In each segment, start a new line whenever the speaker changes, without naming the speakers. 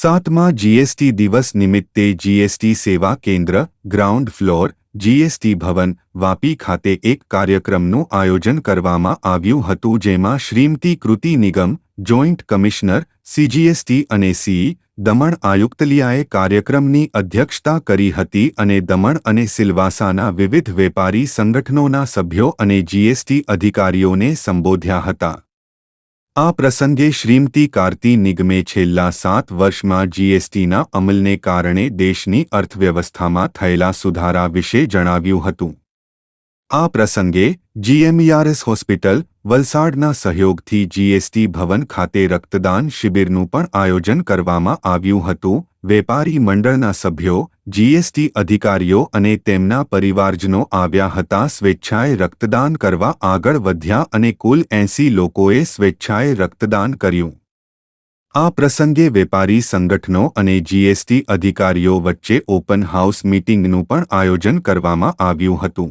સાતમા જીએસટી દિવસ નિમિત્તે જીએસટી સેવા કેન્દ્ર, ગ્રાઉન્ડ ફ્લોર જીએસટી ભવન, વાપી ખાતે એક કાર્યક્રમનું આયોજન કરવામાં આવ્યું હતું જેમાં Shrimati Kriti Nigam, joint commissioner CGST અને સી દમણ આયુક્તલિયાએ કાર્યક્રમની અધ્યક્ષતા કરી હતી અને દમણ અને સિલવાસાના વિવિધ વેપારી સંગઠનોના સભ્યો અને જીએસટી અધિકારીઓને સંબોધ્યા હતા. આ પ્રસંગે શ્રીમતી કાર્તિ નિગમે છેલ્લા સાત વર્ષમાં જીએસટીના અમલને કારણે દેશની અર્થવ્યવસ્થામાં થયેલા સુધારા વિશે જણાવ્યું હતું. આ પ્રસંગે જીએમઈઆરએસ હોસ્પિટલ, વલસાડના સહયોગથી જીએસટી ભવન ખાતે રક્તદાન શિબિરનું પણ આયોજન કરવામાં આવ્યું હતું. વેપારી મંડળના સભ્યો જીએસટી અધિકારીઓ અને તેમના પરિવારજનો આવ્યા હતા સ્વેચ્છાએ રક્તદાન કરવા આગળ વધ્યા અને કુલ એંસી લોકોએ સ્વેચ્છાએ રક્તદાન કર્યું. આ પ્રસંગે વેપારી સંગઠનો અને જીએસટી અધિકારીઓ વચ્ચે ઓપન હાઉસ મીટિંગનું પણ આયોજન કરવામાં આવ્યું હતું.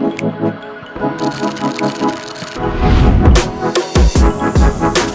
Thank you.